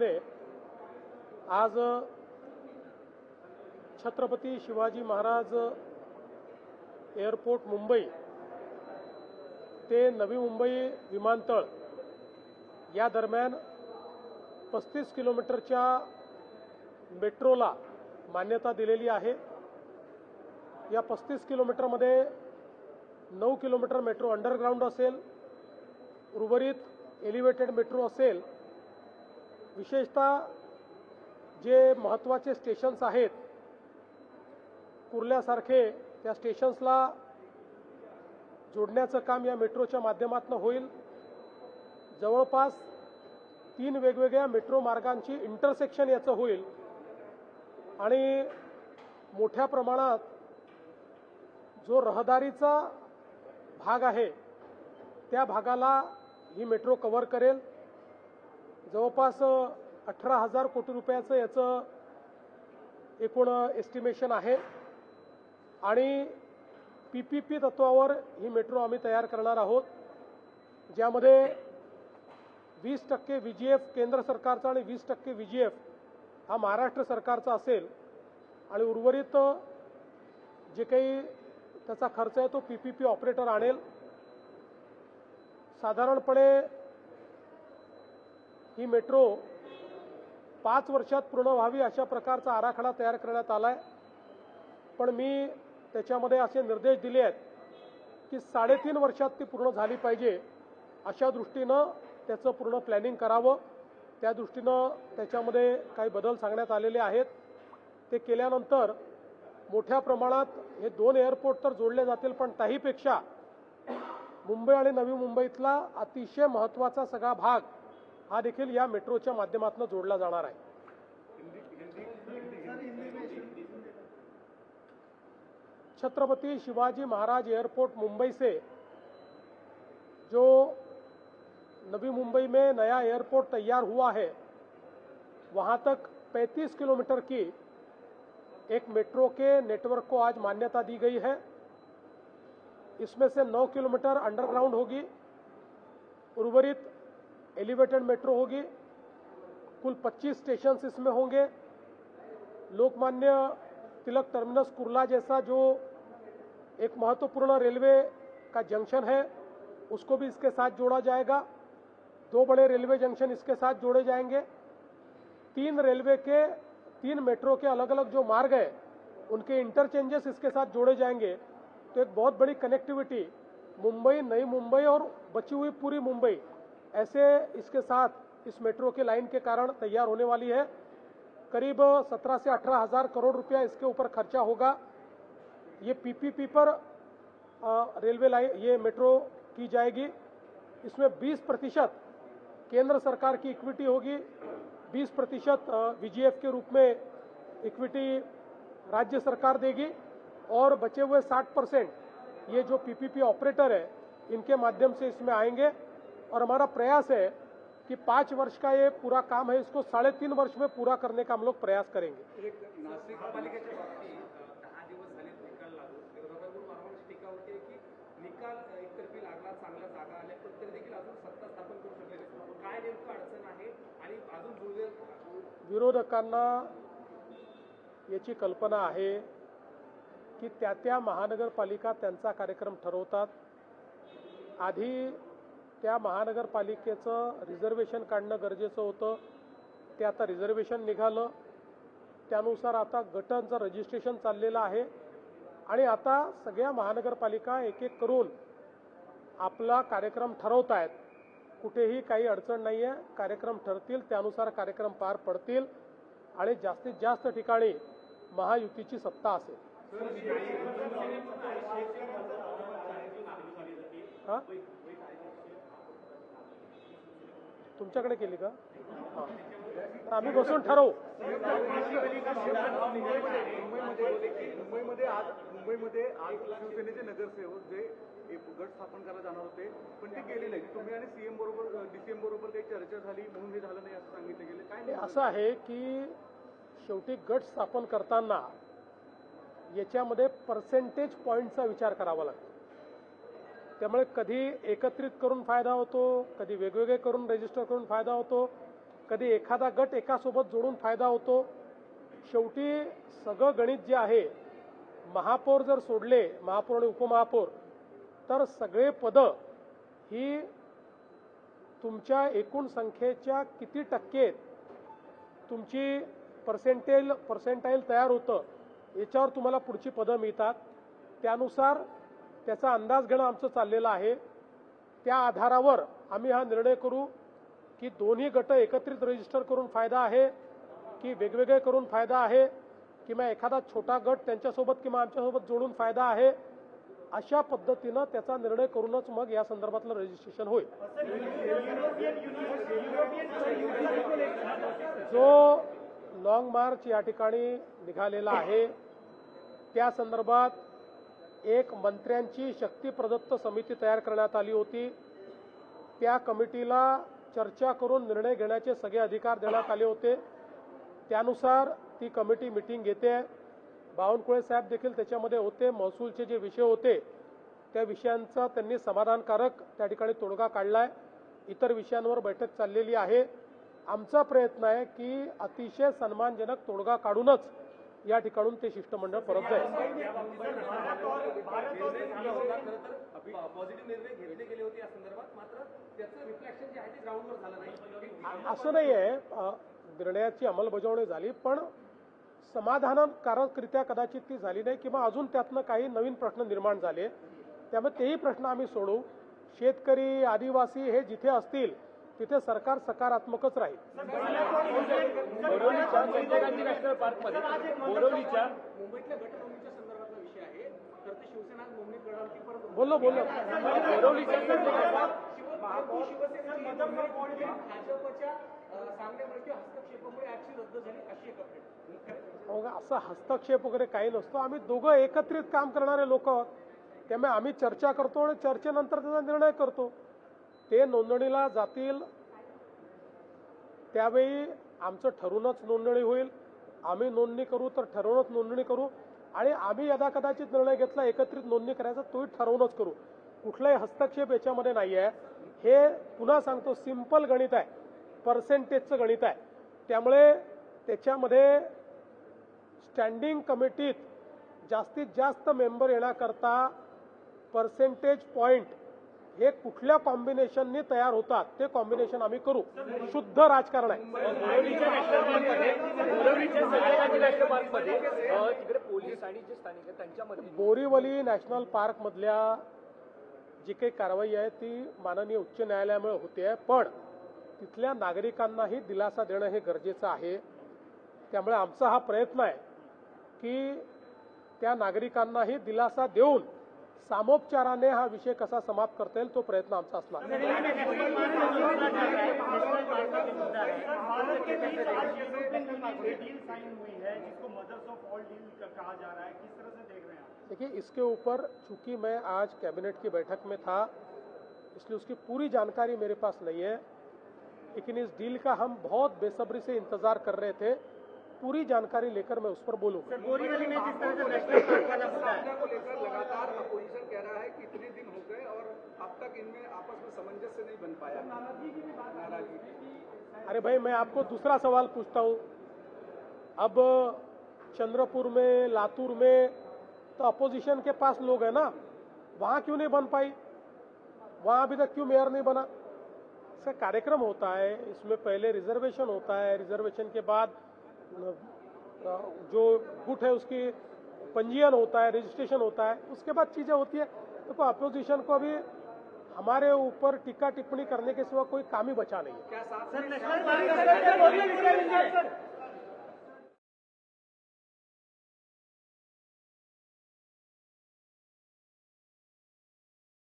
वतीने आज छत्रपती शिवाजी महाराज एअरपोर्ट मुंबई ते नवी मुंबई विमानतळ या दरम्यान पस्तीस किलोमीटरच्या मेट्रोला मान्यता दिलेली आहे. या पस्तीस किलोमीटरमध्ये नऊ किलोमीटर मेट्रो अंडरग्राऊंड असेल उर्वरित एलिव्हेटेड मेट्रो असेल विशेषतः जे महत्त्वाचे स्टेशन्स आहेत कुर्ल्यासारखे त्या स्टेशन्सला जोडण्याचं काम या मेट्रोच्या माध्यमातून होईल. जवळपास तीन वेगवेगळ्या मेट्रो मार्गांची इंटरसेक्शन याचं होईल. आणि मोठ्या प्रमाणात जो रहदारीचा भाग आहे त्या भागाला ही मेट्रो कव्हर करेल. जवळपास अठरा हजार कोटी रुपयाचं याचं एकूण एस्टिमेशन आहे. आणि पी पी पी तत्वावर ही मेट्रो आम्ही तयार करणार आहोत ज्यामध्ये वीस टक्के व्ही जी एफ केंद्र सरकारचा आणि वीस टक्के व्ही जी एफ हा महाराष्ट्र सरकारचा असेल आणि उर्वरित जे काही त्याचा खर्च आहे तो पी पी पी ऑपरेटर आणेल. साधारणपणे ही मेट्रो पाच वर्षात पूर्ण व्हावी अशा प्रकारचा आराखडा तयार करण्यात आला आहे पण मी त्याच्यामध्ये असे निर्देश दिले आहेत की साडेतीन वर्षात ती पूर्ण झाली पाहिजे अशा दृष्टीनं त्याचं पूर्ण प्लॅनिंग करावं. त्या दृष्टीनं त्याच्यामध्ये काही बदल सांगण्यात आलेले आहेत. ते केल्यानंतर मोठ्या प्रमाणात हे दोन एअरपोर्ट तर जोडले जातील पण त्याहीपेक्षा मुंबई आणि नवी मुंबईतला अतिशय महत्त्वाचा सगळा भाग हा देखील या मेट्रोच्या माध्यमातून जोडला जाणार आहे. छत्रपति शिवाजी महाराज एयरपोर्ट मुंबई से जो नवी मुंबई में नया एयरपोर्ट तैयार हुआ है, वहाँ तक 35 किलोमीटर की एक मेट्रो के नेटवर्क को आज मान्यता दी गई है। इसमें से 9 किलोमीटर अंडरग्राउंड होगी। उर्वरित एलिवेटेड मेट्रो होगी। कुल 25 स्टेशन इसमें होंगे। लोकमान्य तिलक टर्मिनस कुरला जैसा जो एक महत्वपूर्ण रेलवे का जंक्शन है, उसको भी इसके साथ जोड़ा जाएगा। दो बड़े रेलवे जंक्शन इसके साथ जोड़े जाएँगे। तीन रेलवे के, तीन मेट्रो के अलग अलग जो मार्ग है, उनके इंटरचेंजेस इसके साथ जोड़े जाएँगे। तो एक बहुत बड़ी कनेक्टिविटी मुंबई, नई मुंबई और बची हुई पूरी मुंबई। ऐसे इसके साथ इस मेट्रो के लाइन के कारण तैयार होने वाली है। करीब 17 से 18 हज़ार करोड़ रुपया इसके ऊपर खर्चा होगा। ये पीपीपी पर रेलवे लाइन ये मेट्रो की जाएगी। इसमें 20 प्रतिशत केंद्र सरकार की इक्विटी होगी। 20 प्रतिशत वीजीएफ के रूप में इक्विटी राज्य सरकार देगी। और बचे हुए 60 परसेंट ये जो पीपीपी ऑपरेटर है, इनके माध्यम से इसमें आएँगे। और हमारा प्रयास है कि पाँच वर्ष का ये पूरा काम है इसको साढ़े तीन वर्ष में पूरा करने का हम लोग प्रयास करेंगे। विरोधकांना याची कल्पना आहे की त्या त्या महानगरपालिका त्यांचा कार्यक्रम ठरवतात. आधी त्या महानगरपालिकेचं रिझर्वेशन काढणं गरजेचं होतं. ते आता रिझर्वेशन निघालं. त्यानुसार आता गटांचं रजिस्ट्रेशन चाललेलं आहे. आणि आता सगळ्या महानगरपालिका एक एक करून आपला कार्यक्रम ठरवत आहेत. कुठेही काही अडचण नाही आहे कार्यक्रम ठरतील. त्यानुसार कार्यक्रम पार पडतील. आणि जास्तीत जास्त ठिकाणी महायुतीची सत्ता असेल. हा तुमच्याकडे केली का? हा. आम्ही बसून ठरवू. मुंबईमध्ये मुंबईमध्ये आज मुंबईमध्ये आज शिवसेनेचे नगरसेवक जे एक गट स्थापन करायला जाणार होते पण ते गेले नाही तुम्ही आणि सीएम बरोबर डीसीएम बरोबर काही चर्चा झाली म्हणून हे झालं नाही असं सांगितलं गेलं. काय असं आहे की शेवटी गट स्थापन करताना याच्यामध्ये पर्सेंटेज पॉईंटचा विचार करावा लागतो. त्यामुळे कधी एकत्रित करून फायदा होतो कधी वेगवेगळे करून रजिस्टर करून फायदा होतो कधी एखादा गट एकासोबत जोडून फायदा होतो. शेवटी सगळं गणित जे आहे महापौर जर सोडले महापौर आणि उपमहापौर तर सगळे पदं ही तुमच्या एकूण संख्येच्या किती टक्के तुमची पर्सेंटेल पर्सेंटाईल तयार होतं याच्यावर तुम्हाला पुढची पदं मिळतात. त्यानुसार त्याचा अंदाज घेणं आमचं चाललेलं आहे. त्या आधारावर आम्ही हा निर्णय करू की दोन्ही गट एकत्रित रजिस्टर करून फायदा आहे की वेगवेगळे करून फायदा आहे किंवा एखादा छोटा गट त्यांच्यासोबत किंवा आमच्यासोबत जोडून फायदा आहे अशा पद्धतीनं त्याचा निर्णय करूनच मग या संदर्भातलं रजिस्ट्रेशन होईल. जो लॉंग मार्च या ठिकाणी निघालेला आहे त्या संदर्भात एक मंत्र्यांची शक्ती प्रदत्त समिती तयार करण्यात आली होती. त्या कमिटीला चर्चा करून निर्णय घेण्याचे सगळे अधिकार देण्यात आले होते. त्यानुसार ती कमिटी मिटिंग घेते. बावनकुळे साहेब देखील त्याच्यामध्ये होते. महसूलचे जे विषय होते त्या विषयांचा त्यांनी समाधानकारक त्या ठिकाणी तोडगा काढलाय. इतर विषयांवर बैठक चाललेली आहे. आमचा प्रयत्न आहे की अतिशय सन्मानजनक तोडगा काढूनच या ठिकाणून ते शिष्टमंडळ परत जाईल. असं नाही आहे निर्णयाची अंमलबजावणी झाली पण समाधानकारकरित्या कदाचित ती झाली नाही किंवा अजून त्यातनं काही नवीन प्रश्न निर्माण झाले. त्यामुळे तेही प्रश्न आम्ही सोडू. शेतकरी आदिवासी हे जिथे असतील तिथे सरकार सकारात्मकच राहील. संजय गांधी नॅशनल पार्कमध्ये. बोरवलीच्या मुंबईतल्या संदर्भातला विषय आहे. तर ते शिवसेना परंतु बोललो बोललो. बोरवलीच्या महापौर शिवसेनेची नोंदणी भाजपच्या हस्तक्षेपामुळे ऍक्शन रद्द झाली अशी एक अपडेट. मग असं हस्तक्षेप वगैरे काही नसतो. आम्ही दोघं एकत्रित काम करणारे लोक आहोत. त्यामुळे आम्ही चर्चा करतो आणि चर्चेनंतर त्याचा निर्णय करतो. ते नोंदणीला जातील. त्यावेळी आमचं ठरूनच नोंदणी होईल. आम्ही नोंदणी करू तर ठरवूनच नोंदणी करू. आणि आम्ही यदा कदाचित निर्णय घेतला एकत्रित नोंदणी करायचा तोही ठरवूनच करू. कुठलाही हस्तक्षेप याच्यामध्ये नाही आहे हे पुन्हा सांगतो सिंपल गणित आहे. पर्सेंटेजचं गणित आहे. त्यामुळे त्याच्यामध्ये स्टँडिंग कमिटीत जास्तीत जास्त मेंबर येण्याकरता पर्सेंटेज पॉईंट हे कुठल्या कॉम्बिनेशननी तयार होतात ते कॉम्बिनेशन आम्ही करू. शुद्ध राजकारण आहे. नॅशनल बोरीवली नॅशनल पार्कमधल्या जी काही कारवाई आहे ती माननीय उच्च न्यायालयामुळे होते आहे. पण तिथल्या नागरिकांनाही दिलासा देणं हे गरजेचं आहे. त्यामुळे आमचा हा प्रयत्न आहे की त्या नागरिकांनाही दिलासा देऊन सामोपचाराने हा विषय कसा समाप्त करता तो प्रयत्न आप देखिए, इसके ऊपर चूँकि मैं आज कैबिनेट की बैठक में था, इसलिए उसकी पूरी जानकारी मेरे पास नहीं है, लेकिन इस डील का हम बहुत बेसब्री से इंतज़ार कर रहे थे। पूरी जानकारी लेकर मैं उस पर बोलूँगा। बोरीवली में जिस तरह से नेशनल पार्क वाला मुद्दा है। को लेकर लगातार अपोजिशन कह रहा है कि इतने दिन हो गए और अब तक इनमें आपस में सामंजस्य नहीं बन पाया। नाराज़गी अरे भाई मैं आपको दूसरा सवाल पूछता हूँ। अब चंद्रपुर में लातूर में तो अपोजिशन के पास लोग है ना वहाँ क्यों नहीं बन पाई? वहाँ अभी तक क्यों मेयर नहीं बना? इसका कार्यक्रम होता है इसमें पहले रिजर्वेशन होता है रिजर्वेशन के बाद जो गुट है उसकी पंजीयन होता है रजिस्ट्रेशन होता है उसके बाद चीज़ें होती है। देखो तो अपोजिशन को अभी हमारे ऊपर टिक्का टिप्पणी करने के सिवा कोई काम ही बचा नहीं है।